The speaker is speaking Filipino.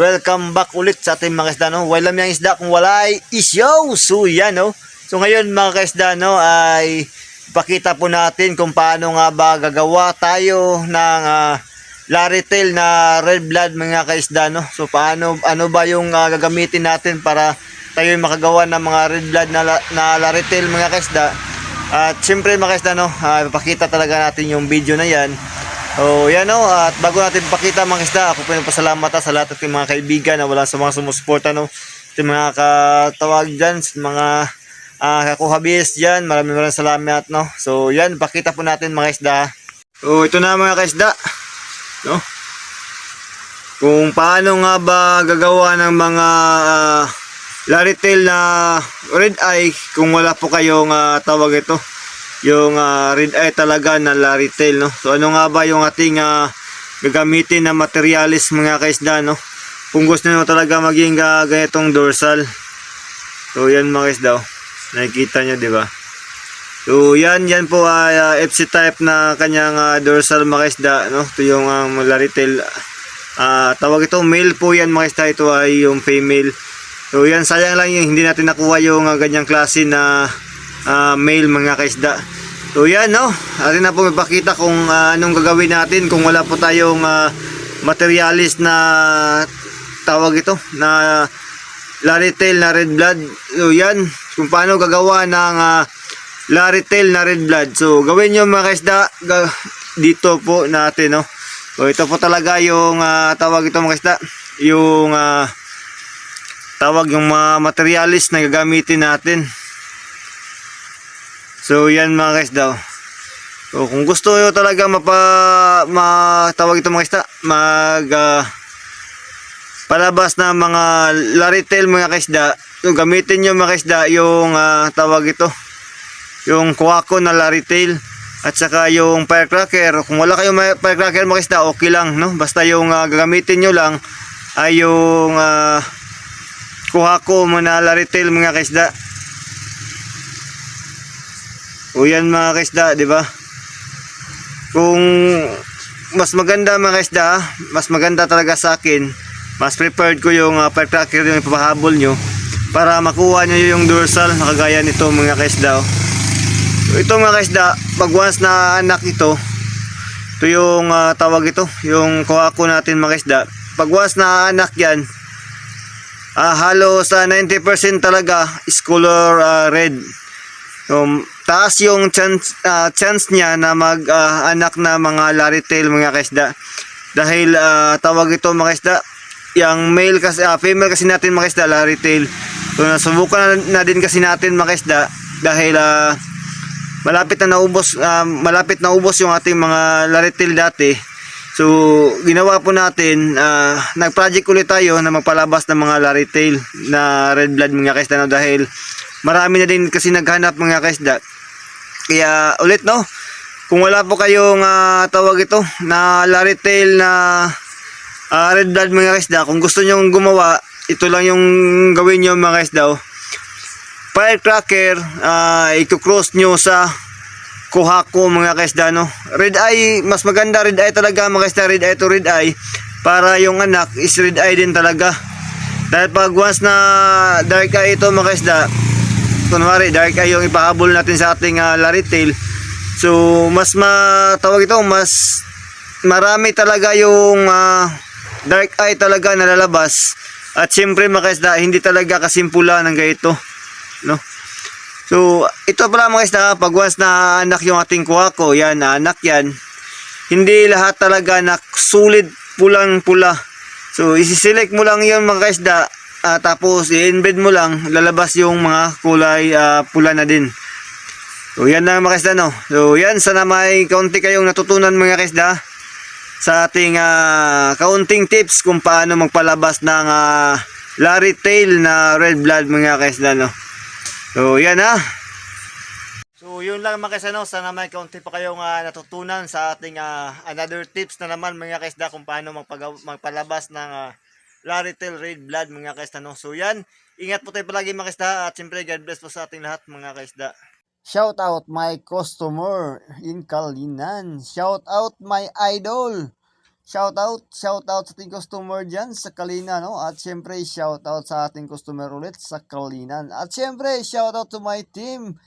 Welcome back ulit sa ating mga isda, no? Walang yung isda kung wala ay. So, yan, no? So, ngayon mga kaisda, no, ay ipakita po natin kung paano nga ba gagawa tayo ng uh, Laritel na red blood mga kaisda, no? So, paano, ano ba yung ah, gagamitin natin para tayo makagawa ng mga red blood na, na Laritel mga kaisda. At syempre mga kaisda, no, ah, ipakita talaga natin yung video na yan. So, yan no, at bago natin pakita mga kisda, ako po yung pasalamat ah, sa lahat ng mga kaibigan na wala sa mga sumusuporta no. Sa mga katawag dyan, mga uh, kakuhabis dyan, maraming maraming salamat no. So, yan, pakita po natin mga kisda. So, ito na mga kisda. No? Kung paano nga ba gagawa ng mga uh, Laritel na red eye kung wala po kayong ah, tawag ito yung ah, red eye talaga na Laritel no. So ano nga ba yung ating ah, gagamitin na materialis mga kaisda no? Kung gusto niyo talaga maging ah, ganitong dorsal. So yan mga kaisda oh. Nakikita niyo di ba? So yan yan po ay ah, FC type na kanyang ah, dorsal mga kaisda no. Ito yung ah, Laritel Ah, tawag ito male po yan mga kaisda ito ay yung female. So yan sayang lang yung hindi natin nakuha yung ah, ganyang klase na ah, male mga kaisda. So yan no, atin na po ipakita kung ah, anong gagawin natin kung wala po tayong ah, materialis na tawag ito na Laritel na red blood. So yan, kung paano gagawa ng ah, Laritel na red blood. So gawin nyo mga kaisda dito po natin no. So ito po talaga yung ah, tawag ito mga kaisda, yung ah, tawag yung mga materialis na gagamitin natin. So yan mga guys daw. So kung gusto nyo talaga mapa matawag ito mga guys mag ah, palabas na mga laritel mga kaisda, so gamitin nyo mga kaisda yung ah, tawag ito. Yung kuwako na laritel. At saka yung firecracker. Kung wala kayong firecracker mga kaisda okay lang no? Basta yung ah, gagamitin nyo lang ay yung kuhako mo na laritel mga kaisda o yan mga kaisda, di ba? Kung mas maganda mga kaisda, mas maganda talaga sa akin, mas prepared ko yung uh, firecracker yung ipapahabol nyo para makuha nyo yung dorsal na kagaya nito mga kaisda. oh. So, ito mga kaisda, pag once na anak ito, ito yung ah, tawag ito, yung kuha ko natin mga kaisda. Pag once na anak yan, ah, halos sa 90% talaga is color ah, red. So, taas yung chance, ah, chance niya na mag-anak na mga laritel mga kaisda. Dahil ah, tawag ito mga kaisda, yung male kasi, ah, female kasi natin mga kaisda, laritel. So, nasubukan na, na din kasi natin mga kaisda dahil ah, malapit na naubos, ah, malapit na ubos yung ating mga laritel dati. So, ginawa po natin, ah, nag-project ulit tayo na magpalabas ng mga laritel na red blood mga kaisda no, dahil marami na din kasi naghanap mga kaisda. Kaya ulit no, kung wala po kayong ah, tawag ito na laritel na ah, red blood mga kaisda, kung gusto nyo gumawa, ito lang yung gawin nyo mga kaisda. Oh. Firecracker, uh, i-cross nyo sa kuhako mga kaisda no. Red eye, mas maganda red eye talaga mga kaisda, red eye to red eye para yung anak is red eye din talaga. Dahil pag once na dark eye ito mga kaisda, kunwari dark eye yung ipahabol natin sa ating uh, laritel. So mas matawag ito, mas marami talaga yung ah, dark eye talaga na lalabas. At siyempre mga kaisda, hindi talaga kasimpula ng ganito. No? So, ito pala mga isda, pag once na anak yung ating kuha ko, yan, na anak yan, hindi lahat talaga na sulit pulang-pula. So, isi-select mo lang yun mga kaisda, ah, tapos i-embed mo lang, lalabas yung mga kulay ah, pula na din. So, yan na mga kaisda, no? So, yan, sana may kaunti kayong natutunan mga kaisda sa ating ah, kaunting tips kung paano magpalabas ng uh, Laritel na red blood mga kaisda, no? So, yan ha. So, yun lang mga kaisda, no? Sana may kaunti pa kayong ah, natutunan sa ating ah, another tips na naman mga kaisda kung paano magpalabas ng ah, Laritel red blood mga kaisda, no? So, yan. Ingat po tayo palagi mga kaisda at siyempre God bless po sa ating lahat mga kaisda. Shout out my customer in Kalinan. Shout out my idol. Shoutout, shoutout sa ating customer dyan sa Kalina, no? At syempre, shoutout sa ating customer ulit sa Kalinan. At syempre, shoutout to my team